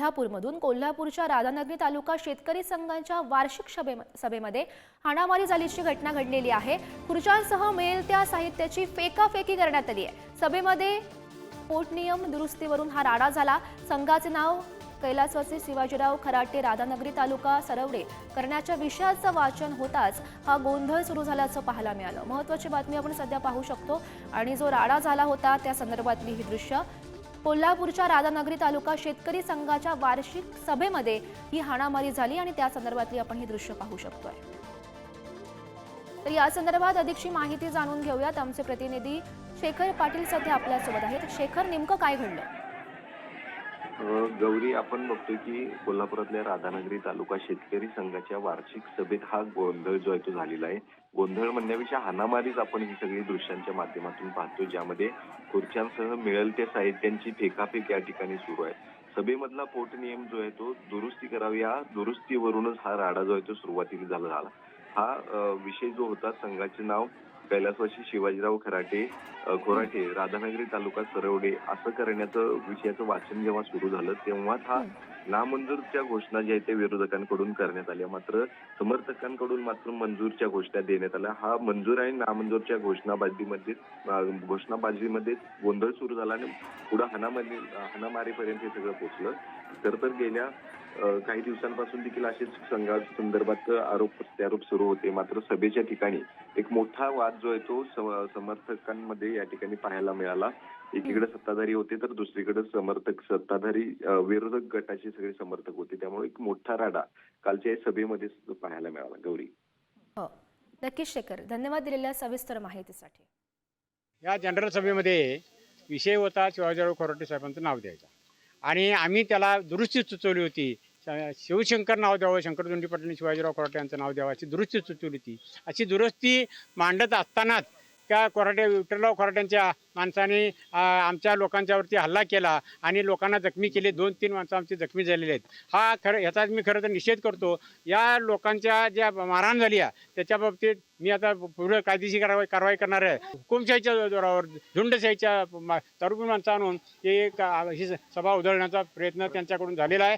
कोल्हापूरमधून. कोल्हापूरच्या राधानगरी तालुका शेतकरी संघाच्या वार्षिक सभे सभेमध्ये हाणामारी झाल्याची घटना घडलेली आहे. खुर्च्यांसह मिळेल त्या साहित्याची फेकाफेकी करण्यात आली आहे. सभेमध्ये पोटनियम दुरुस्तीवरून हा राडा झाला. संघाचे नाव कैलासवासी शिवाजीराव खराटे राधानगरी तालुका सरवडे करण्याच्या विषयाचं वाचन होताच हा गोंधळ सुरू झाल्याचं पाहायला मिळालं. महत्वाची बातमी आपण सध्या पाहू शकतो. आणि जो राडा झाला होता त्या संदर्भातली ही दृश्य कोल्हापूरच्या राधानगरी तालुका शेतकरी संघाच्या वार्षिक सभेमध्ये ही हाणामारी झाली आणि त्या संदर्भातली आपण ही दृश्य पाहू शकतोय. तर या संदर्भात अधिकची माहिती जाणून घेऊयात. आमचे प्रतिनिधी शेखर पाटील सध्या आपल्यासोबत आहेत. शेखर नेमकं काय घडलं? गौरी आपण बघतोय की कोल्हापुरातल्या राधानगरी तालुका शेतकरी संघाच्या वार्षिक सभेत हा गोंधळ जो आहे तो झालेला आहे. गोंधळ म्हणण्यापेक्षा हानामारीच आपण ही सगळी दृश्यांच्या माध्यमातून पाहतो ज्यामध्ये खुर्च्यांसह मिळेल त्या साहित्यांची फेकाफेक या ठिकाणी सुरू आहे. सभेमधला पोटनियम जो आहे तो दुरुस्ती करावी या दुरुस्तीवरूनच हा राडा जो आहे तो सुरुवातीला झाला. झाला हा विषय जो होता संघाचे नाव कैलासवाशी शिवाजीराव खराटे खोराटे राधानगरी तालुका सरवडे असं करण्याचं विषयाचं वाचन जेव्हा सुरू झालं तेव्हाच हा. नामंजूरच्या घोषणा ज्या आहेत त्या विरोधकांकडून करण्यात आल्या. मात्र समर्थकांकडून मात्र मंजूरच्या घोषणा देण्यात आल्या. हा मंजूर आणि नामंजूरच्या घोषणाबाजीमध्ये घोषणाबाजीमध्ये गोंधळ सुरू झाला आणि पुढे हाणामारी हाणामारीपर्यंत हे सगळं पोचलं. तर तर गेल्या काही दिवसांपासून देखील असेच संघा संदर्भात आरोप प्रत्यारोप सुरू होते. मात्र सभेच्या ठिकाणी एक मोठा वाद जो आहे तो समर्थकांमध्ये या ठिकाणी पाहायला मिळाला. एकीकडे सत्ताधारी होते तर दुसरीकडे समर्थक सत्ताधारी विरोधक गटाचे सगळे समर्थक होते. त्यामुळे एक मोठा राडा कालच्या सभेमध्ये पाहायला मिळाला. गौरी. हो. नक्कीच शेखर धन्यवाद दिलेल्या सविस्तर माहितीसाठी. या जनरल सभेमध्ये विषय होता शिवाजीराव खोराटे साहेबांचं नाव द्यायचं. आणि आम्ही त्याला दुरुस्ती सुचवली होती. शिवशंकर नाव द्यावं शंकरदोंडी पाटील आणि शिवाजीराव खोराटे यांचं नाव द्यावं अशी दुरुस्ती सुचवली होती. अशी दुरुस्ती मांडत असतानाच त्या कोराटे विठ्ठलराव कोराट्यांच्या माणसाने आमच्या लोकांच्यावरती हल्ला केला आणि लोकांना जखमी केले. दोन तीन माणसं आमची जखमी झालेले आहेत. हा खरं ह्याचा मी खरं तर निषेध करतो. या लोकांच्या ज्या मारहाण झाली आहे त्याच्या बाबतीत मी आता पुढे कायदेशीर कारवाई कारवाई करणार आहे. हुकुमशाहीच्या जोरावर झुंडशाहीच्या मा- तरुण माणसं आणून ही सभा उधळण्याचा प्रयत्न त्यांच्याकडून झालेला आहे.